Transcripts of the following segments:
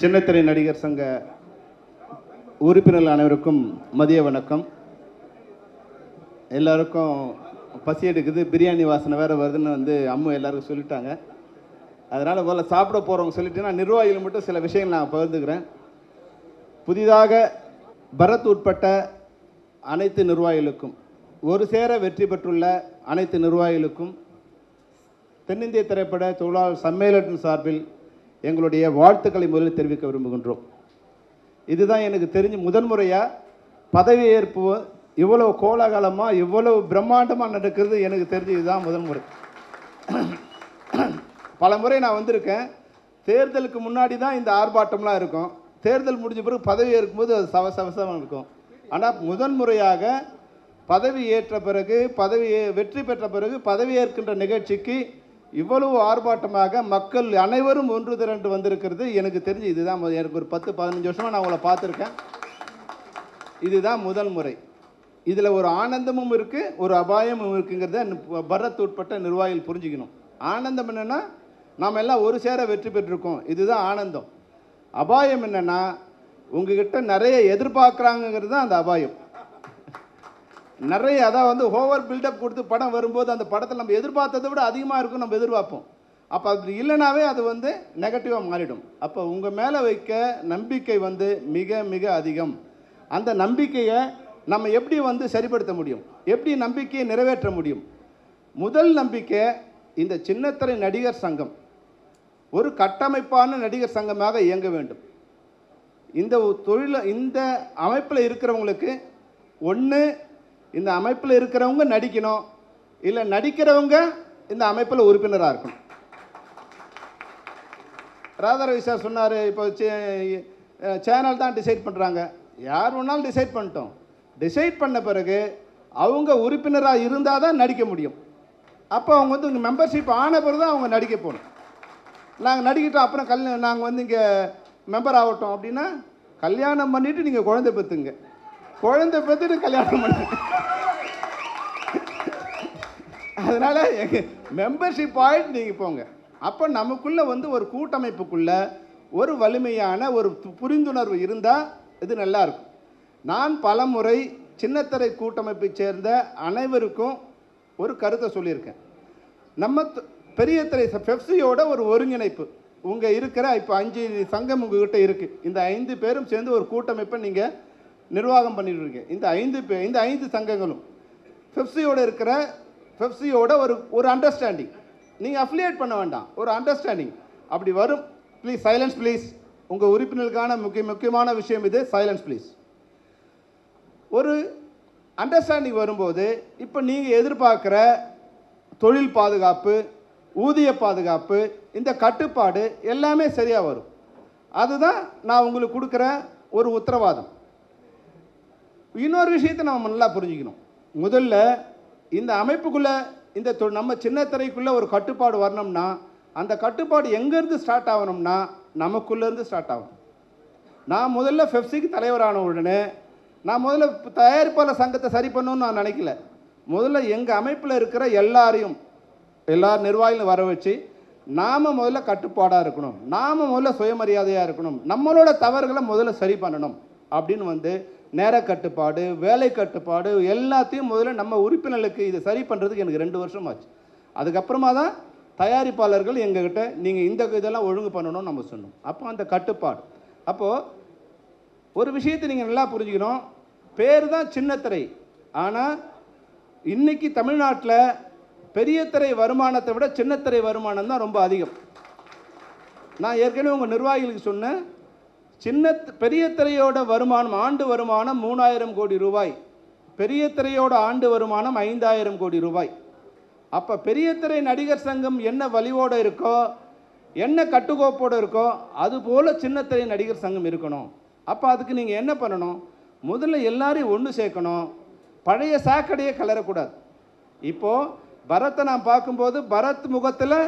சின்னத்திரை நடிகர் சங்க உறுப்பினர்கள் அனைவருக்கும் மதிய வணக்கம். எல்லாருக்கும் பசி எடுக்குது பிரியாணி வாசனை வேறு வருதுன்னு வந்து அம்மு எல்லாருக்கும் சொல்லிட்டாங்க. அதனால் முதல்ல சாப்பிட போகிறவங்க சொல்லிட்டு நான் நிர்வாகிகள் மட்டும் சில விஷயங்கள் நான் பகிர்ந்துக்கிறேன். புதிதாக பரத் உட்பட்ட அனைத்து நிர்வாகிகளுக்கும் ஒரு சேர வெற்றி பெற்றுள்ள அனைத்து நிர்வாகிகளுக்கும் தென்னிந்திய திரைப்பட தொழிலாளர் சம்மேளனத்தின் சார்பில் எங்களுடைய வாழ்த்துக்களை முதலில் தெரிவிக்க விரும்புகின்றோம். இதுதான் எனக்கு தெரிஞ்சு முதன்முறையாக பதவியேற்பு இவ்வளவு கோலாகலமாக இவ்வளவு பிரம்மாண்டமாக நடக்கிறது எனக்கு தெரிஞ்சு இதுதான் முதன்முறை பல முறை நான் வந்திருக்கேன். தேர்தலுக்கு முன்னாடி தான் இந்த ஆர்ப்பாட்டம்லாம் இருக்கும். தேர்தல் முடிஞ்ச பிறகு பதவி ஏற்கும்போது அது சவ இருக்கும் ஆனால் முதன்முறையாக பதவி ஏற்ற பிறகு பதவி வெற்றி பெற்ற பிறகு பதவி ஏற்கின்ற நிகழ்ச்சிக்கு இவ்வளவு ஆர்ப்பாட்டமாக மக்கள் அனைவரும் ஒன்று திரண்டு வந்திருக்கிறது. எனக்கு தெரிஞ்சு இதுதான் எனக்கு ஒரு பத்து பதினஞ்சு வருஷமாக நான் உங்களை பார்த்துருக்கேன். இதுதான் முதல் முறை. இதில் ஒரு ஆனந்தமும் இருக்குது ஒரு அபாயமும் இருக்குங்கிறத நி- பரத் உட்பட்ட நிர்வாகிகள் புரிஞ்சுக்கணும். ஆனந்தம் என்னென்னா நாம் எல்லாம் ஒரு சேர வெற்றி பெற்றிருக்கோம். இதுதான் ஆனந்தம். அபாயம் என்னென்னா உங்ககிட்ட நிறைய எதிர்பார்க்குறாங்கங்கிறது தான் அந்த அபாயம். நிறைய அதான் வந்து ஓவர் பில்டப் கொடுத்து படம் வரும்போது அந்த படத்தில் நம்ம எதிர்பார்த்ததை விட அதிகமாக இருக்கும் நம்ம எதிர்பார்ப்போம். அப்போ அப்படி இல்லைனாவே அது வந்து நெகட்டிவாக மாறிடும். அப்போ உங்கள் மேலே வைக்க நம்பிக்கை வந்து மிக மிக அதிகம். அந்த நம்பிக்கையை நம்ம எப்படி வந்து சரிப்படுத்த முடியும்? எப்படி நம்பிக்கையை நிறைவேற்ற முடியும்? முதல் நம்பிக்கை இந்த சின்னத்திரை நடிகர் சங்கம். ஒரு கட்டமைப்பான நடிகர் சங்கமாக இயங்க வேண்டும். இந்த ஒ- தொழில இந்த அமைப்பில் இருக்கிறவங்களுக்கு ஒன்று இந்த அமைப்பில் இருக்கிறவங்க நடிக்கணும். இல்லை நடிக்கிறவங்க இந்த அமைப்பில் உறுப்பினராக இருக்கணும். ராதாரவி சார் சொன்னார் இப்போ சேனல் தான் டிசைட் பண்ணுறாங்க யார் வேணாலும் டிசைட் பண்ணிட்டோம். டிசைட் பண்ண பிறகு அவங்க உறுப்பினராக இருந்தால் தான் நடிக்க முடியும். அப்போ அவங்க வந்து இங்கே மெம்பர்ஷிப் ஆன பிறகு தான் அவங்க நடிக்க போகணும் நாங்கள் நடிக்கிட்டோம் அப்புறம் கல் நாங்கள் வந்து இங்கே மெம்பர் ஆகட்டும் அப்படின்னா கல்யாணம் பண்ணிவிட்டு நீங்கள் குழந்தை பெற்றுங்க குழந்தை பெற்றுட்டு கல்யாணம் பண்ண. அதனால் எங்கள் மெம்பர்ஷிப் ஆகிட்டு நீங்கள் போங்க. அப்போ நமக்குள்ளே வந்து ஒரு கூட்டமைப்புக்குள்ள ஒரு வலிமையான ஒரு புரிந்துணர்வு இருந்தால் இது நல்லாயிருக்கும் நான் பலமுறை சின்னத்திரை கூட்டமைப்பை சேர்ந்த அனைவருக்கும் ஒரு கருத்தை சொல்லியிருக்கேன். நம்ம பெரிய திரை பெப்சியோட ஒரு ஒருங்கிணைப்பு உங்கள் இருக்கிற இப்போ அஞ்சு சங்கம் உங்ககிட்ட இருக்குது இந்த ஐந்து பேரும் சேர்ந்து ஒரு கூட்டமைப்பை நீங்கள் நிர்வாகம் பண்ணிட்டு இருக்கீங்க இந்த ஐந்து பே இந்த ஐந்து சங்கங்களும். பெப்சியோட இருக்கிற பெப்சியோட ஒரு ஒரு அண்டர்ஸ்டாண்டிங் நீங்கள் அஃபிலியேட் பண்ண வேண்டாம். ஒரு அண்டர்ஸ்டாண்டிங் அப்படி வரும். ப்ளீஸ் சைலன்ஸ் ப்ளீஸ் உங்கள் உறுப்பினருக்கான முக்கிய முக்கியமான விஷயம் இது. சைலன்ஸ் ப்ளீஸ் ஒரு அண்டர்ஸ்டாண்டிங் வரும்போது இப்போ நீங்கள் எதிர்பார்க்குற தொழில் பாதுகாப்பு ஊதிய பாதுகாப்பு இந்த கட்டுப்பாடு எல்லாமே சரியாக வரும். அதுதான் நான் உங்களுக்கு கொடுக்குற ஒரு உத்தரவாதம். இன்னொரு விஷயத்தை நம்ம நல்லா புரிஞ்சுக்கணும். முதல்ல இந்த அமைப்புக்குள்ளே இந்த தொ- நம்ம சின்னத்திரைக்குள்ளே ஒரு கட்டுப்பாடு வரணும்னா அந்த கட்டுப்பாடு எங்கேருந்து ஸ்டார்ட் ஆகணும்னா நமக்குள்ளேருந்து ஸ்டார்ட் ஆகணும் நான் முதல்ல ஃபெப்சிக்கு தலைவரான உடனே நான் முதல்ல தயாரிப்பாளர் சங்கத்தை சரி பண்ணணும்னு நான் நினைக்கல. முதல்ல எங்கள் அமைப்பில் இருக்கிற எல்லாரையும் எல்லா நிர்வாகிகளும் வர வச்சு நாம் முதல்ல கட்டுப்பாடாக இருக்கணும். நாம் முதல்ல சுயமரியாதையாக இருக்கணும். நம்மளோட தவறுகளை முதல்ல சரி பண்ணணும் அப்படின்னு வந்து நேர கட்டுப்பாடு வேலை கட்டுப்பாடு எல்லாத்தையும் முதல்ல நம்ம உறுப்பினர்களுக்கு இதை சரி பண்ணுறதுக்கு எனக்கு ரெண்டு வருஷம் ஆச்சு அதுக்கப்புறமா தான் தயாரிப்பாளர்கள் எங்ககிட்ட நீங்கள் இந்த இதெல்லாம் ஒழுங்கு பண்ணணும்னு நம்ம சொன்னோம். அப்போ அந்த கட்டுப்பாடு. அப்போது ஒரு விஷயத்தை நீங்கள் நல்லா புரிஞ்சுக்கணும். பேர் தான் சின்னத்திரை. ஆனால் இன்னைக்கு தமிழ்நாட்டில் பெரிய திரை வருமானத்தை விட சின்னத்திரை வருமானம் தான் ரொம்ப அதிகம். நான் ஏற்கனவே உங்கள் நிர்வாகிகளுக்கு சொன்னேன். சின்ன பெரிய திரையோட வருமானம் ஆண்டு வருமானம் மூணாயிரம் கோடி ரூபாய். பெரிய திரையோட ஆண்டு வருமானம் ஐந்தாயிரம் கோடி ரூபாய். அப்போ பெரிய திரை நடிகர் சங்கம் என்ன வலிவோடு இருக்கோ என்ன கட்டுக்கோப்போடு இருக்கோ அதுபோல் சின்னத்திரை நடிகர் சங்கம் இருக்கணும். அப்போ அதுக்கு நீங்கள் என்ன பண்ணணும்? முதல்ல எல்லாரையும் ஒன்று சேர்க்கணும். பழைய சாக்கடையை கலரக்கூடாது. இப்போது பரத்தை நான் பார்க்கும்போது பரத் முகத்தில்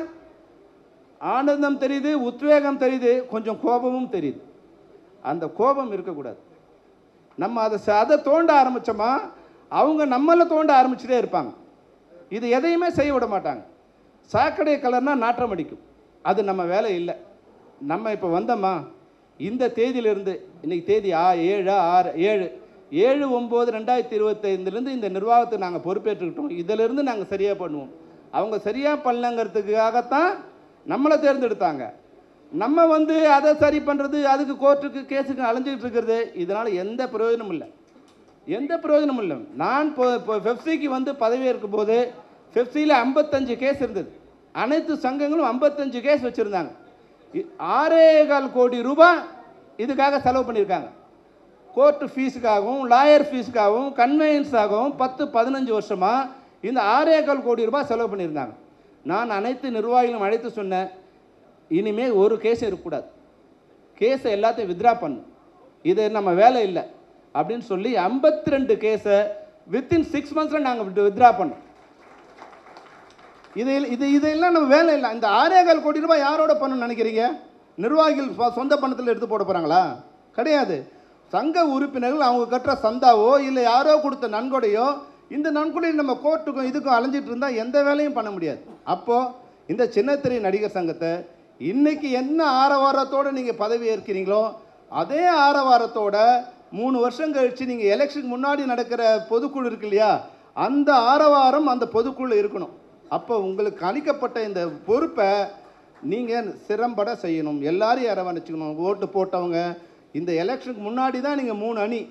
ஆனந்தம் தெரியுது உத்வேகம் தெரியுது கொஞ்சம் கோபமும் தெரியுது. அந்த கோபம் இருக்கக்கூடாது. நம்ம அதை ச- அதை தோண்ட ஆரம்பித்தோமா அவங்க நம்மளை தோண்ட ஆரம்பிச்சுட்டே இருப்பாங்க. இது எதையுமே செய்ய விட மாட்டாங்க. சாக்கடை கலர்னால் நாற்றம் அடிக்கும். அது நம்ம வேலை இல்லை. நம்ம இப்போ வந்தோமா இந்த தேதியிலிருந்து இன்னைக்கு தேதி ஆ ஏழு ஆறு ஏழு ஏழு ஒம்பது ரெண்டாயிரத்தி இருபத்தைந்துலேருந்து இந்த நிர்வாகத்தை நாங்கள் பொறுப்பேற்றுக்கிட்டோம். இதிலிருந்து நாங்கள் சரியாக பண்ணுவோம். அவங்க சரியாக பண்ணலங்கிறதுக்காகத்தான் நம்மளை தேர்ந்தெடுத்தாங்க. நம்ம வந்து அதை சரி பண்ணுறது அதுக்கு கோர்ட்டுக்கு கேஸுக்கு அலைஞ்சிக்கிட்டு இருக்கிறது இதனால் எந்த பிரயோஜனமும் இல்லை. எந்த பிரயோஜனமும் இல்லை. நான் இப்போ இப்போ ஃபெப்சிக்கு வந்து பதவியேற்கும் போது ஃபெப்சியில் ஐம்பத்தஞ்சு கேஸ் இருந்தது. அனைத்து சங்கங்களும் ஐம்பத்தஞ்சு கேஸ் வச்சுருந்தாங்க. ஆறே கால் கோடி ரூபாய் இதுக்காக செலவு பண்ணியிருக்காங்க. கோர்ட்டு ஃபீஸுக்காகவும் லாயர் ஃபீஸுக்காகவும் கன்வெயன்ஸாகவும் பத்து பதினஞ்சு வருஷமாக இந்த ஆறே கால் கோடி ரூபாய் செலவு பண்ணியிருந்தாங்க. நான் அனைத்து நிர்வாகிகளும் அழைத்து சொன்னேன் இனிமேல் ஒரு கேஸ் இருக்கக்கூடாது. கேஸை எல்லாத்தையும் வித்ரா பண்ணு. இது நம்ம வேலை இல்லை. அப்படின்னு சொல்லி ஐம்பத்தி ரெண்டு கேஸை வித்தின் சிக்ஸ் மந்த்ஸில் நாங்கள் வித்ரா பண்ணோம். இது இது இதெல்லாம் நம்ம வேலை இல்லை. இந்த ஆறேகால் கோடி ரூபாய் யாரோட பண்ணணும்னு நினைக்கிறீங்க? நிர்வாகிகள் சொந்த பணத்தில் எடுத்து போட போகிறாங்களா கிடையாது. சங்க உறுப்பினர்கள் அவங்க கட்டுற சந்தாவோ இல்லை யாரோ கொடுத்த நன்கொடையோ இந்த நன்கொடை நம்ம கோர்ட்டுக்கும் இதுக்கும் அலைஞ்சிட்டு இருந்தால் எந்த வேலையும் பண்ண முடியாது. அப்போது இந்த சின்னத்திரை நடிகர் சங்கத்தை இன்னைக்கு என்ன ஆரவாரத்தோடு நீங்கள் பதவி ஏற்கிறீங்களோ அதே ஆரவாரத்தோட மூணு வருஷம் கழித்து நீங்கள் எலெக்ஷன் முன்னாடி நடக்கிற பொதுக்குழு இருக்கு இல்லையா அந்த ஆரவாரம் அந்த பொதுக்குழு இருக்கணும். அப்போ உங்களுக்கு அளிக்கப்பட்ட இந்த பொறுப்பை நீங்கள் சிரம்பட செய்யணும். எல்லாரையும் அரவணைச்சிக்கணும். ஓட்டு போட்டவங்க இந்த எலெக்ஷனுக்கு முன்னாடி தான் நீங்கள் மூணு அணி.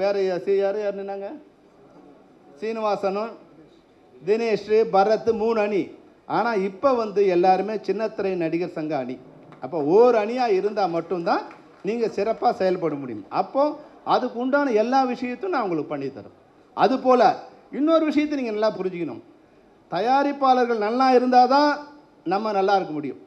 வேறு யார் யார் நின்னாங்க சீனிவாசனும் தினேஷ் பரத் மூணு அணி. ஆனால் இப்போ வந்து எல்லாருமே சின்னத்திரை நடிகர் சங்க அணி. அப்போ ஓர் அணியாக இருந்தால் மட்டும்தான் நீங்கள் சிறப்பாக செயல்பட முடியும். அப்போது அதுக்கு உண்டான எல்லா விஷயத்தையும் நான் உங்களுக்கு பண்ணித்தரேன் அதுபோல் இன்னொரு விஷயத்தை நீங்கள் நல்லா புரிஞ்சுக்கணும். தயாரிப்பாளர்கள் நல்லா இருந்தால் தான் நம்ம நல்லா இருக்க முடியும்.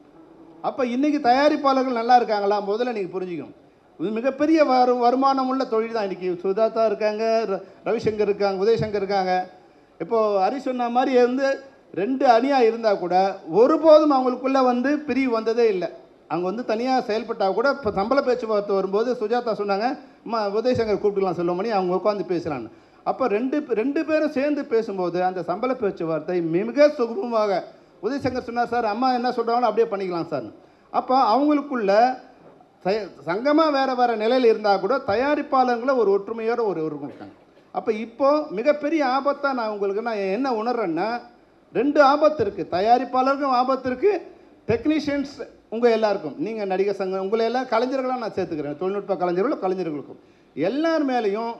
அப்போ இன்றைக்கி தயாரிப்பாளர்கள் நல்லா இருக்காங்களா? முதல்ல நீங்கள் புரிஞ்சுக்கணும். இது மிகப்பெரிய வரு வருமானம் உள்ள தொழில் தான். இன்றைக்கி சுதாதா இருக்காங்க ர- ரவிசங்கர் இருக்காங்க உதயசங்கர் இருக்காங்க. இப்போது ஹரி சொன்ன மாதிரி வந்து ரெண்டு அணியாக இருந்தால் கூட ஒருபோதும் அவங்களுக்குள்ளே வந்து பிரிவு வந்ததே இல்லை. அவங்க வந்து தனியாக செயல்பட்டால் கூட இப்போ சம்பள பேச்சுவார்த்தை வரும்போது சுஜாதா சொன்னாங்க அம்மா உதயசங்கர் கூப்பிட்டுக்கலாம் சொல்லுமணி அவங்க உட்காந்து பேசுகிறான்னு அப்போ ரெண்டு ரெண்டு பேரும் சேர்ந்து பேசும்போது அந்த சம்பள பேச்சுவார்த்தை மிக சுகமமாக உதயசங்கர் சொன்னார் சார் அம்மா என்ன சொல்கிறாங்களோ அப்படியே பண்ணிக்கலாம் சார். அப்போ அவங்களுக்குள்ள சங்கமாக வேறு வேறு நிலையில் இருந்தால் கூட தயாரிப்பாளர்களை ஒரு ஒற்றுமையோடு ஒரு இருக்காங்க அப்போ இப்போது மிகப்பெரிய ஆபத்தாக நான் உங்களுக்கு நான் என்ன உணர்றேன்னா ரெண்டு ஆபத்து இருக்குது தயாரிப்பாளருக்கும் ஆபத்து இருக்குது டெக்னீஷியன்ஸ் உங்கள் எல்லாருக்கும். நீங்கள் நடிகர் சங்கம் உங்களை எல்லாம் கலைஞர்களாக நான் சேர்த்துக்கிறேன். தொழில்நுட்ப கலைஞர்களும் கலைஞர்களுக்கும். எல்லார் மேலேயும்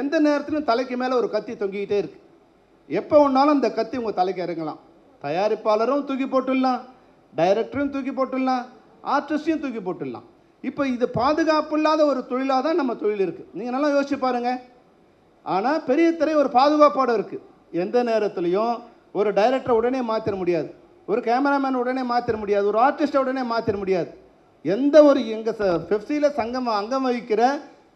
எந்த நேரத்திலும் தலைக்கு மேலே ஒரு கத்தி தொங்கிக்கிட்டே இருக்கு. எப்போ ஒன்றாலும் அந்த கத்தி உங்கள் தலைக்கு இறங்கலாம். தயாரிப்பாளரும் தூக்கி போட்டுடலாம். டைரக்டரும் தூக்கி போட்டுடலாம். ஆர்டிஸ்டையும் தூக்கி போட்டுடலாம். இப்போ இது பாதுகாப்பு இல்லாத ஒரு தொழிலாக தான் நம்ம தொழில் இருக்குது நீங்கள் நல்லா யோசிச்சு பாருங்கள் ஆனால் பெரிய திரை ஒரு பாதுகாப்போடு இருக்குது எந்த நேரத்துலையும் ஒரு டைரக்டரை உடனே மாற்றிட முடியாது. ஒரு கேமராமேன் உடனே மாற்றிட முடியாது. ஒரு ஆர்டிஸ்ட்டை உடனே மாற்றிட முடியாது. எந்த ஒரு எங்கள் ச பெப்சியில் சங்கம் அங்கம் வகிக்கிற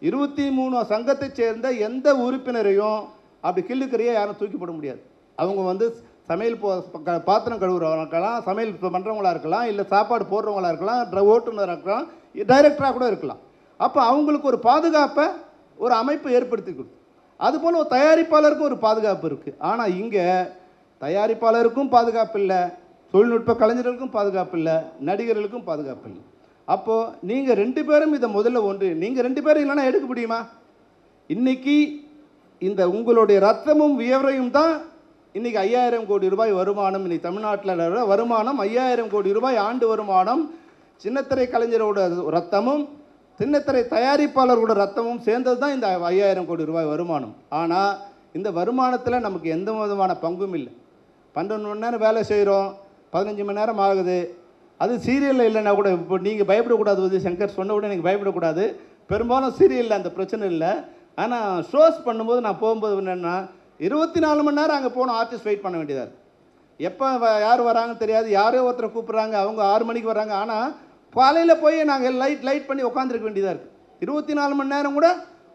இருபத்தி மூணு சங்கத்தை சேர்ந்த எந்த உறுப்பினரையும் அப்படி கிள்ளுக்கறியை யாரும் தூக்கி போட முடியாது. அவங்க வந்து சமையல் போ க- பாத்திரம் கழுவுறவங்களா இருக்கலாம் சமையல் பண்ணுறவங்களா இருக்கலாம் இல்லை சாப்பாடு போடுறவங்களா இருக்கலாம் ட்ர- ஓட்டுநராக இருக்கலாம் டைரக்டராக கூட இருக்கலாம். அப்போ அவங்களுக்கு ஒரு பாதுகாப்பை ஒரு அமைப்பு ஏற்படுத்தி கொடுத்து அதுபோல் ஒரு தயாரிப்பாளருக்கும் ஒரு பாதுகாப்பு இருக்குது ஆனால் இங்கே தயாரிப்பாளருக்கும் பாதுகாப்பு இல்லை தொழில்நுட்ப கலைஞர்களுக்கும் பாதுகாப்பு இல்லை நடிகர்களுக்கும் பாதுகாப்பு இல்லை. அப்போது நீங்கள் ரெண்டு பேரும் இதை முதல்ல ஒன்று நீங்கள் ரெண்டு பேரும் இல்லைன்னா எடுக்க முடியுமா? இன்னைக்கு இந்த உங்களுடைய ரத்தமும் வியவரையும் தான் இன்னைக்கு ஐயாயிரம் கோடி ரூபாய் வருமானம் இன்னைக்கு தமிழ்நாட்டில் வருமானம் ஐயாயிரம் கோடி ரூபாய் ஆண்டு வருமானம். சின்னத்திரை கலைஞரோட ரத்தமும் சின்னத்திரை தயாரிப்பாளரோட ரத்தமும் சேர்ந்தது தான் இந்த ஐயாயிரம் கோடி ரூபாய் வருமானம். ஆனால் இந்த வருமானத்தில் நமக்கு எந்த விதமான பங்கும் இல்லை. பன்னெண்டு மணி நேரம் வேலை செய்கிறோம் பதினஞ்சு மணி நேரம் ஆகுது. அது சீரியலில் இல்லைன்னா கூட இப்போ நீங்கள் பயப்படக்கூடாது வந்து சங்கர் சொன்ன கூட நீங்கள் பயப்படக்கூடாது. பெரும்பாலும் சீரியலில் அந்த பிரச்சனை இல்லை. ஆனால் ஷோஸ் பண்ணும்போது நான் போகும்போது என்னென்னா இருபத்தி நாலு மணி நேரம் அங்கே போகணும் ஆர்டிஸ்ட் வெயிட் பண்ண வேண்டியதாக எப்போ வ- யார் வராங்கன்னு தெரியாது. யாரோ ஒருத்தரை கூப்பிட்றாங்க அவங்க ஆறு மணிக்கு வராங்க. ஆனால் காலையில் போய் நாங்கள் லைட் லைட் பண்ணி உட்காந்துருக்க வேண்டியதாக இருக்குது இருபத்தி நாலு மணி நேரம் கூட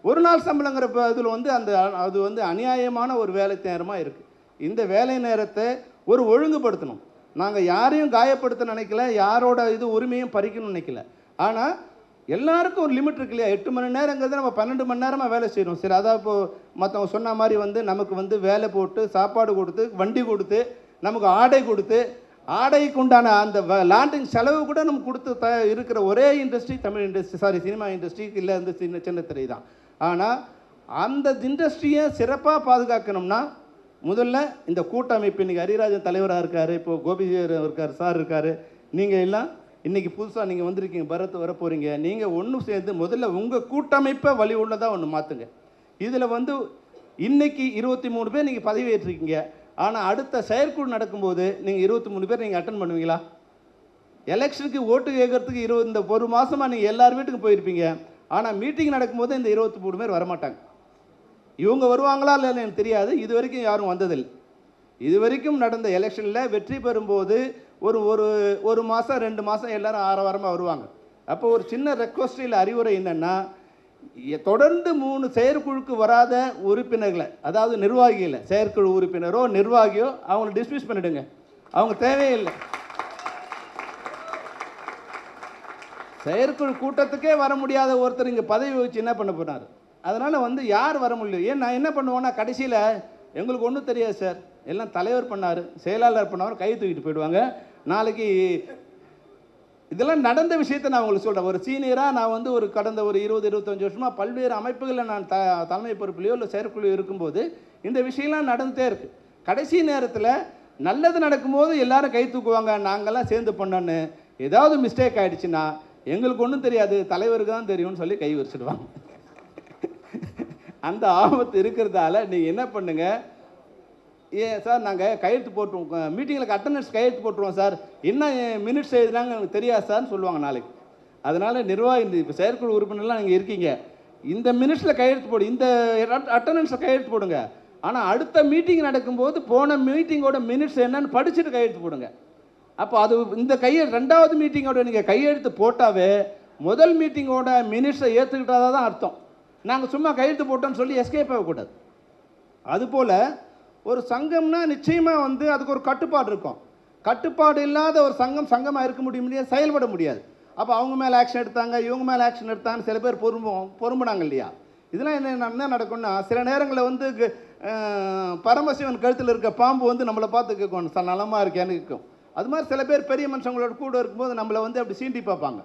ஒரு நாள் சம்பளங்கிற இதில் வந்து அந்த அது வந்து அநியாயமான ஒரு வேலை நேரமாக இருக்குது இந்த வேலை நேரத்தை ஒரு ஒழுங்குபடுத்தணும். நாங்கள் யாரையும் காயப்படுத்த நினைக்கல யாரோட இது உரிமையும் பறிக்கணும்னு நினைக்கல. ஆனால் எல்லாருக்கும் ஒரு லிமிட் இருக்கு இல்லையா? எட்டு மணி நேரங்கிறது நம்ம பன்னெண்டு மணி நேரமாக வேலை செய்யணும். சரி அதான் இப்போது மற்றவங்க சொன்ன மாதிரி வந்து நமக்கு வந்து வேலை போட்டு சாப்பாடு கொடுத்து வண்டி கொடுத்து நமக்கு ஆடை கொடுத்து ஆடைக்கு உண்டான அந்த லாண்டிங் செலவு கூட நம்ம கொடுத்து த இருக்கிற ஒரே industry Tamil industry sorry cinema industry இல்லை இந்த சின்ன சின்ன திரை தான் ஆனால் அந்த இண்டஸ்ட்ரியை சிறப்பாக பாதுகாக்கணும்னா முதல்ல இந்த கூட்டமைப்பு இன்றைக்கி ஹரிராஜன் தலைவராக இருக்கார் இப்போது கோபி இருக்கார் சார் இருக்கார். நீங்கள் எல்லாம் இன்றைக்கி புதுசாக நீங்கள் வந்திருக்கீங்க பரத் வர போகிறீங்க நீங்கள் ஒன்று சேர்ந்து முதல்ல உங்கள் கூட்டமைப்பை வழி உள்ளதாக ஒன்று மாற்றுங்க இதில் வந்து இன்றைக்கி இருபத்தி மூணு பேர் நீங்கள் பதவி ஏற்றிருக்கீங்க ஆனால் அடுத்த செயற்குழு நடக்கும்போது நீங்கள் இருபத்தி மூணு பேர் நீங்கள் அட்டன் பண்ணுவீங்களா? எலெக்ஷனுக்கு ஓட்டு கேட்கறதுக்கு இருபது இந்த ஒரு மாதமாக நீங்கள் எல்லார் வீட்டுக்கும் போயிருப்பீங்க. ஆனால் மீட்டிங் நடக்கும்போது இந்த இருபத்தி மூணு பேர் வரமாட்டாங்க. இவங்க வருவாங்களா இல்லைன்னு எனக்கு தெரியாது. இது வரைக்கும் யாரும் வந்ததில்லை. இது வரைக்கும் நடந்த எலெக்ஷனில் வெற்றி பெறும்போது ஒரு ஒரு ஒரு மாதம் ரெண்டு மாதம் எல்லோரும் ஆரவாரமாக வருவாங்க. அப்போ ஒரு சின்ன ரெக்வஸ்டில் அறிவுரை என்னென்னா தொடர்ந்து மூணு செயற்குழுக்கு வராத உறுப்பினர்களை அதாவது நிர்வாகிகளை செயற்குழு உறுப்பினரோ நிர்வாகியோ அவங்கள டிஸ்மிஸ் பண்ணிடுங்க. அவங்க தேவையில்லை. செயற்குழு கூட்டத்துக்கே வர முடியாத ஒருத்தர் இங்கே பதவி வச்சு என்ன பண்ண போனார் அதனால் வந்து யார் வர முடியல? ஏன் நான் என்ன பண்ணுவேன்னா கடைசியில் எங்களுக்கு ஒன்றும் தெரியாது சார். எல்லாம் தலைவர் பண்ணார். செயலாளர் பண்ணவர் கை தூக்கிட்டு போயிடுவாங்க. நாளைக்கு இதெல்லாம் நடந்த விஷயத்தை நான் உங்களுக்கு சொல்கிறேன் ஒரு சீனியராக நான் வந்து ஒரு கடந்த ஒரு இருபது இருபத்தஞ்சி வருஷமாக பல்வேறு அமைப்புகளில் நான் த தலைமை பொறுப்புலையோ இல்லை செயற்குழு இருக்கும்போது இந்த விஷயம்லாம் நடந்துகிட்டே இருக்குது கடைசி நேரத்தில் நல்லது நடக்கும்போது எல்லாரும் கை தூக்குவாங்க. நாங்கள்லாம் சேர்ந்து பண்ணோன்னு ஏதாவது மிஸ்டேக் ஆகிடுச்சுன்னா எங்களுக்கு ஒன்றும் தெரியாது. தலைவருக்கு தான் தெரியும்னு சொல்லி கை வச்சிடுவாங்க அந்த ஆபத்து இருக்கிறதால நீங்கள் என்ன பண்ணுங்கள் ஏன் சார் நாங்கள் கையெழுத்து போட்டுருவோம் மீட்டிங்கில் அட்டண்டன்ஸ் கையெழுத்து போட்டுருவோம் சார். என்ன மினிட்ஸ் எழுதுனாங்க எனக்கு தெரியாது சார்னு சொல்லுவாங்க நாளைக்கு. அதனால் நிர்வாகி இப்போ செயற்குழு உறுப்பினர்லாம் நீங்கள் இருக்கீங்க. இந்த மினிட்ஸில் கையெழுத்து போடு இந்த அட்டண்டன்ஸில் கையெழுத்து போடுங்க. ஆனால் அடுத்த மீட்டிங் நடக்கும்போது போன மீட்டிங்கோட மினிட்ஸ் என்னன்னு படிச்சுட்டு கையெழுத்து போடுங்க. அப்போ அது இந்த கையை ரெண்டாவது மீட்டிங்கோட நீங்கள் கையெழுத்து போட்டாவே முதல் மீட்டிங்கோட மினிட்ஸை ஏற்றுக்கிட்டாதான் அர்த்தம். நாங்கள் சும்மா கையெழுத்து போட்டோம்னு சொல்லி எஸ்கேப் ஆகக்கூடாது அதுபோல் ஒரு சங்கம்னா நிச்சயமாக வந்து அதுக்கு ஒரு கட்டுப்பாடு இருக்கும். கட்டுப்பாடு இல்லாத ஒரு சங்கம் சங்கமாக இருக்க முடிய முடியாது செயல்பட முடியாது. அப்போ அவங்க மேலே ஆக்ஷன் எடுத்தாங்க இவங்க மேலே ஆக்ஷன் எடுத்தாங்கன்னு சில பேர் பொறும்போம் பொறும்புனாங்க இல்லையா? இதெல்லாம் என்ன என்ன நடக்கும்னா சில நேரங்களில் வந்து பரமசிவன் கழுத்தில் இருக்க பாம்பு வந்து நம்மளை பார்த்து கேட்கும் சார் நலமாக இருக்கேன்னு கேட்கும். அது மாதிரி சில பேர் பெரிய மனுஷங்களோட கூட இருக்கும்போது நம்மளை வந்து அப்படி சீண்டி பார்ப்பாங்க.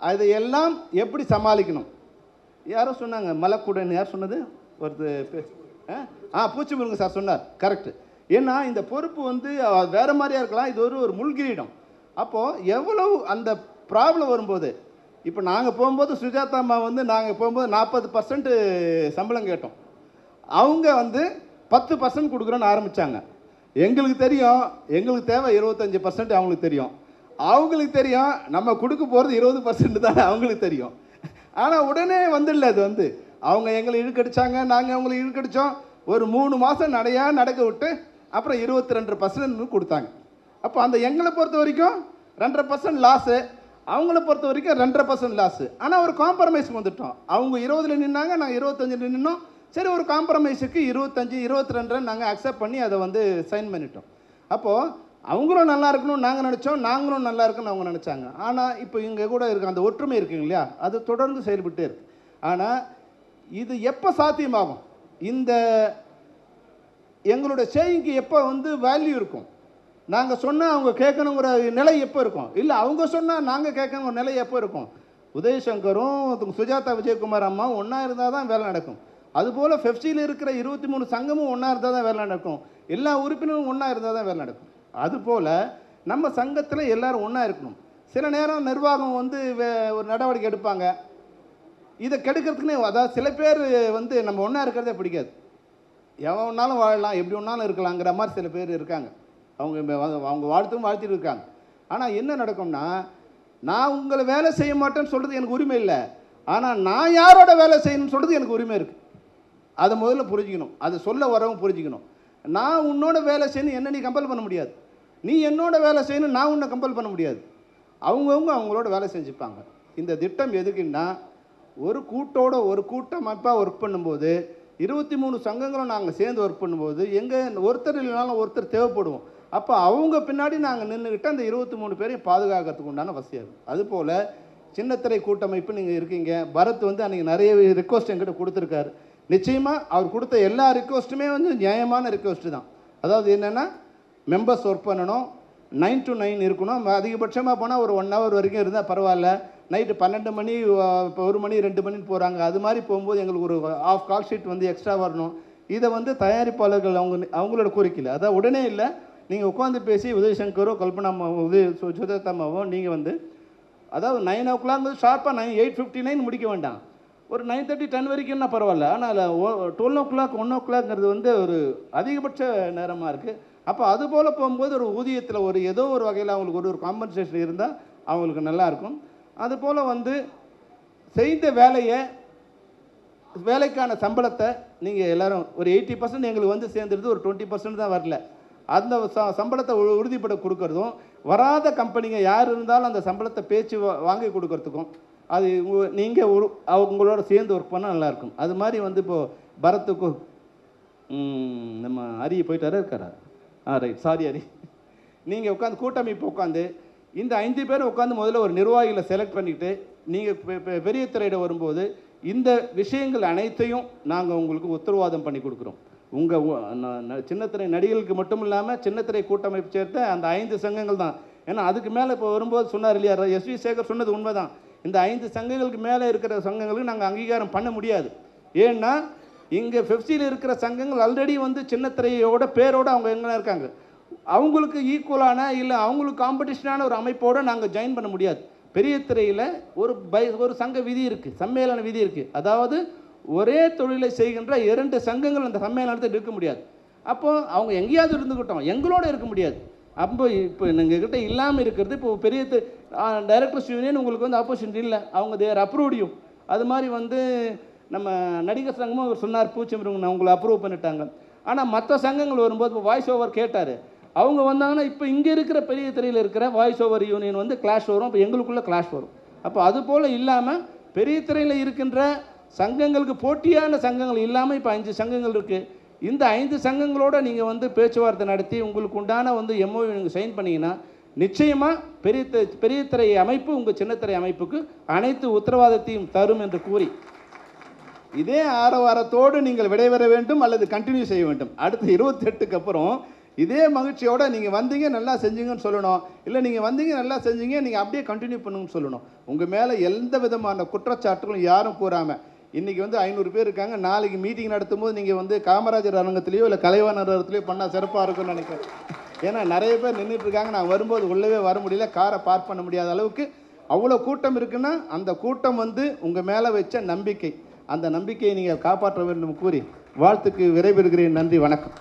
அது எல்லாம் எப்படி சமாளிக்கணும்? யாரோ சொன்னாங்க மலக்குடன். யார் சொன்னது? ஒருத்தர் ஆ? ஆ பூச்சி முருங்க சார் சொன்னார். கரெக்ட் ஏன்னா இந்த பொறுப்பு வந்து வேறு மாதிரியாக மாதிரியா இருக்கலாம். இது ஒரு ஒரு முள்கிரீடம். அப்போது எவ்வளவு அந்த ப்ராப்ளம் வரும்போது இப்போ நாங்கள் போகும்போது சுஜாதா அம்மா வந்து நாங்கள் போகும்போது நாற்பது பர்சன்ட் சம்பளம் கேட்டோம். அவங்க வந்து பத்து பர்சன்ட் கொடுக்குறோன்னு ஆரம்பித்தாங்க எங்களுக்கு தெரியும் எங்களுக்கு தேவை இருபத்தஞ்சி பர்சன்ட் அவங்களுக்கு தெரியும். அவங்களுக்கு தெரியும் நம்ம கொடுக்க போகிறது இருபது பர்சன்ட் தான் அவங்களுக்கு தெரியும். ஆனால் உடனே வந்துடல அது வந்து. அவங்க எங்களை இழுக்கடிச்சாங்க நாங்கள் அவங்களை இழுக்கடிச்சோம். ஒரு மூணு மாதம் நடையாக நடக்க விட்டு அப்புறம் இருபத்தி ரெண்டு பர்சன்ட் கொடுத்தாங்க. அப்போ அந்த எங்களை பொறுத்த வரைக்கும் ரெண்டரை பர்சன்ட் லாஸு அவங்கள பொறுத்த வரைக்கும் ரெண்டரை பர்சன்ட் லாஸு ஆனால் ஒரு காம்ப்ரமைஸ் வந்துட்டோம். அவங்க இருபதில் நின்னாங்க நாங்கள் இருபத்தஞ்சில் நின்னோம். சரி ஒரு காம்ப்ரமைஸுக்கு இருபத்தஞ்சி இருபத்தி ரெண்டு நாங்கள் அக்செப்ட் பண்ணி அதை வந்து சைன் பண்ணிட்டோம். அப்போது அவங்களும் நல்லா இருக்கணும்னு நாங்கள் நினச்சோம் நாங்களும் நல்லா இருக்கணும்னு அவங்க நினச்சாங்க. ஆனால் இப்போ இங்கே கூட இருக்க அந்த ஒற்றுமை இருக்குங்க இல்லையா? அது தொடர்ந்து செயல்பட்டே இருக்கு. ஆனால் இது எப்போ சாத்தியமாகும்? இந்த எங்களுடைய சேயிங்க்கு எப்போ வந்து வேல்யூ இருக்கும்? நாங்கள் சொன்னால் அவங்க கேட்கணுங்கிற நிலை எப்போ இருக்கும்? இல்லை அவங்க சொன்னால் நாங்கள் கேட்கணுங்கிற நிலை எப்போ இருக்கும்? உதயசங்கரும் சுஜாதா விஜயகுமார் அம்மா ஒன்றா இருந்தால் தான் வேலை நடக்கும். அதுபோல் ஃபெஃப்சியில் இருக்கிற இருபத்தி மூணு சங்கமும் ஒன்றா இருந்தால் தான் வேலை நடக்கும். எல்லா உறுப்பினரும் ஒன்றா இருந்தால் தான் வேலை நடக்கும். அதுபோல் நம்ம சங்கத்தில் எல்லோரும் ஒன்றா இருக்கணும். சில நேரம் நிர்வாகம் வந்து வே- ஒரு நடவடிக்கை எடுப்பாங்க. இதை கெடுக்கிறதுக்குன்னு அதாவது சில பேர் வந்து நம்ம ஒன்றா இருக்கிறதே பிடிக்காது. எவன் வேணாலும் வாழலாம் எப்படி வேணாலும் இருக்கலாங்கிற மாதிரி சில பேர் இருக்காங்க. அவங்க அவங்க வாழ்த்தும் வாழ்த்திட்டு இருக்காங்க. ஆனால் என்ன நடக்கும்னா நான் உங்களை வேலை செய்ய மாட்டேன்னு சொல்கிறது எனக்கு உரிமை இல்லை. ஆனால் நான் யாரோட வேலை செய்யணும்னு சொல்கிறது எனக்கு உரிமை இருக்குது அதை முதல்ல புரிஞ்சுக்கணும். அதை சொல்ல வரவங்க புரிஞ்சுக்கணும். நான் உன்னோட வேலை செய்யணும் என்ன நீ கம்பல் பண்ண முடியாது. நீ என்னோட வேலை செய்யணும் நான் உன்னை கம்பல் பண்ண முடியாது. அவங்கவுங்க அவங்களோட வேலை செஞ்சுப்பாங்க. இந்த திட்டம் எதுக்குன்னா ஒரு கூட்டோட ஒரு கூட்டமைப்பாக ஒர்க் பண்ணும்போது இருபத்தி மூணு சங்கங்களும் நாங்கள் சேர்ந்து ஒர்க் பண்ணும்போது எங்கள் ஒருத்தர் இல்லைனாலும் ஒருத்தர் தேவைப்படுவோம். அப்போ அவங்க பின்னாடி நாங்கள் நின்றுக்கிட்டு அந்த இருபத்தி மூணு பேரையும் பாதுகாக்கிறதுக்கு உண்டான வசதியாக இருக்கும் அதுபோல் சின்னத்திரை கூட்டமைப்பு நீங்கள் இருக்கீங்க. பரத் வந்து அன்றைக்கி நிறைய ரிக்வஸ்ட் எங்கிட்ட கொடுத்துருக்காரு. நிச்சயமாக அவர் கொடுத்த எல்லா ரிக்வஸ்ட்டுமே வந்து நியாயமான ரிக்வஸ்ட்டு தான். அதாவது என்னென்னா மெம்பர்ஸ் ஒர்க் பண்ணணும். நைன் டு நைன் இருக்கணும். அதிகபட்சமாக போனால் ஒரு ஒன் ஹவர் வரைக்கும் இருந்தால் பரவாயில்ல. நைட்டு பன்னெண்டு மணி இப்போ ஒரு மணி ரெண்டு மணின்னு போகிறாங்க அது மாதிரி போகும்போது எங்களுக்கு ஒரு ஆஃப் கால் ஷீட் வந்து எக்ஸ்ட்ரா வரணும். இதை வந்து தயாரிப்பாளர்கள் அவங்க அவங்களோட கோரிக்கையில். அதான் உடனே இல்லை. நீங்கள் உட்காந்து பேசி உதய் சங்கரோ கல்பனா உதய சுஜதாமாவோ சு- நீங்கள் வந்து அதாவது நைன் ஓ கிளாக் ஷார்ப்பாக நைன் எயிட் ஃபிஃப்டி நைன் முடிக்க வேண்டாம். ஒரு நைன் தேர்ட்டி டென் வரைக்கும்னா பரவாயில்ல. ஆனால் டுவெல் ஓ கிளாக் ஒன் ஓ கிளாக்ங்கிறது வந்து ஒரு அதிகபட்ச நேரமாக இருக்குது அப்போ அது போல் போகும்போது ஒரு ஊதியத்தில் ஒரு ஏதோ ஒரு வகையில் அவங்களுக்கு ஒரு ஒரு காம்பன்சேஷன் இருந்தால் அவங்களுக்கு நல்லாயிருக்கும் அதுபோல் வந்து செய்த வேலையை வேலைக்கான சம்பளத்தை நீங்கள் எல்லோரும் ஒரு எயிட்டி பர்சன்ட் எங்களுக்கு வந்து சேர்ந்துருது ஒரு டுவெண்ட்டி பர்சன்ட் தான் வரல. அந்த ச- சம்பளத்தை உ- உறுதிப்பட கொடுக்கறதும் வராத கம்பெனிங்க யார் இருந்தாலும் அந்த சம்பளத்தை பேச்சு வாங்கி கொடுக்கறதுக்கும் அது நீங்கள் ஒரு அவங்களோட சேர்ந்து ஒர்க் பண்ணால் நல்லாயிருக்கும் அது மாதிரி வந்து இப்போது பரத்துக்கும் நம்ம அரிய போயிட்டாரா இருக்காரா? ஆ ரைட் சாரி அரி நீங்கள் உட்காந்து கூட்டமைப்பு உட்காந்து இந்த ஐந்து பேரும் உட்காந்து முதல்ல ஒரு நிர்வாகிகளை செலக்ட் பண்ணிவிட்டு நீங்கள் பெரிய திரையிட வரும்போது இந்த விஷயங்கள் அனைத்தையும் நாங்கள் உங்களுக்கு உத்தரவாதம் பண்ணி கொடுக்குறோம். உங்கள் சின்னத்திரை நடிகர்களுக்கு மட்டும் இல்லாமல் சின்னத்திரை கூட்டமைப்பு சேர்த்த அந்த ஐந்து சங்கங்கள் தான். ஏன்னா அதுக்கு மேலே இப்போ வரும்போது சொன்னார் இல்லையா எஸ் வி சேகர் சொன்னது உண்மைதான். இந்த ஐந்து சங்கங்களுக்கு மேலே இருக்கிற சங்கங்களுக்கு நாங்கள் அங்கீகாரம் பண்ண முடியாது. ஏன்னா இங்கே பெப்சியில் இருக்கிற சங்கங்கள் ஆல்ரெடி வந்து சின்னத்திரையோட பேரோடு அவங்க எங்கே இருக்காங்க. அவங்களுக்கு ஈக்குவலான இல்லை அவங்களுக்கு காம்படிஷனான ஒரு அமைப்போடு நாங்கள் ஜாயின் பண்ண முடியாது. பெரிய திரையில் ஒரு பை ஒரு சங்க விதி இருக்குது சம்மேளன விதி இருக்குது அதாவது ஒரே தொழிலை செய்கின்ற இரண்டு சங்கங்கள் அந்த சம்மேளனத்தில் இருக்க முடியாது. அப்போது அவங்க எங்கேயாவது இருந்துக்கிட்டோம் எங்களோட இருக்க முடியாது. அப்போ இப்போ எங்ககிட்ட இல்லாமல் இருக்கிறது இப்போ பெரிய டைரக்டர்ஸ் யூனியன் உங்களுக்கு வந்து ஆப்போசிஷன் இல்லை. அவங்க தேர் அப்ரூவ்டியும் அது மாதிரி வந்து நம்ம நடிகர் சங்கமும் அவர் சொன்னார் பூச்சமிருங்க அவங்கள அப்ரூவ் பண்ணிட்டாங்க. ஆனால் மற்ற சங்கங்கள் வரும்போது இப்போ வாய்ஸ் ஓவர் கேட்டார். அவங்க வந்தாங்கன்னா இப்போ இங்கே இருக்கிற பெரிய திரையில் இருக்கிற வாய்ஸ் ஓவர் யூனியன் வந்து கிளாஷ் வரும் இப்போ எங்களுக்குள்ளே கிளாஷ் வரும். அப்போ அது போல் இல்லாமல் பெரிய திரையில் இருக்கின்ற சங்கங்களுக்கு போட்டியான சங்கங்கள் இல்லாமல் இப்போ அஞ்சு சங்கங்கள் இருக்குது இந்த ஐந்து சங்கங்களோட நீங்கள் வந்து பேச்சுவார்த்தை நடத்தி உங்களுக்கு உண்டான வந்து எம்ஓவி நீங்கள் சைன் பண்ணிங்கன்னா நிச்சயமாக பெரிய பெரிய திரை அமைப்பு உங்கள் சின்னத்திரை அமைப்புக்கு அனைத்து உத்தரவாதத்தையும் தரும் என்று கூறி இதே ஆரவாரத்தோடு நீங்கள் விடைபெற வேண்டும் அல்லது கண்டினியூ செய்ய வேண்டும். அடுத்த இருபத்தெட்டுக்கு அப்புறம் இதே மகிழ்ச்சியோடு நீங்கள் வந்தீங்க நல்லா செஞ்சீங்கன்னு சொல்லணும். இல்லை நீங்கள் வந்தீங்க நல்லா செஞ்சீங்க நீங்கள் அப்படியே கண்டினியூ பண்ணுங்கன்னு சொல்லணும். உங்கள் மேலே எந்த விதமான குற்றச்சாட்டுகளும் யாரும் கூறாமல் இன்றைக்கி வந்து ஐநூறு பேர் இருக்காங்க. நாளைக்கு மீட்டிங் நடத்தும் போது நீங்கள் வந்து காமராஜர் அரங்கத்திலேயோ இல்லை கலைவாணர் அரங்கத்திலேயோ பண்ணால் சிறப்பாக இருக்கும்னு நினைக்கிறேன். ஏன்னா நிறைய பேர் நின்றுட்டு இருக்காங்க. நான் வரும்போது உள்ளவே வர முடியல. காரை பார்க் பண்ண முடியாத அளவுக்கு அவ்வளோ கூட்டம் இருக்குன்னா அந்த கூட்டம் வந்து உங்கள் மேலே வச்ச நம்பிக்கை. அந்த நம்பிக்கையை நீங்கள் காப்பாற்ற வேண்டும் கூறி வாழ்த்துக்கு விரைவிடுகிறேன் நன்றி வணக்கம்.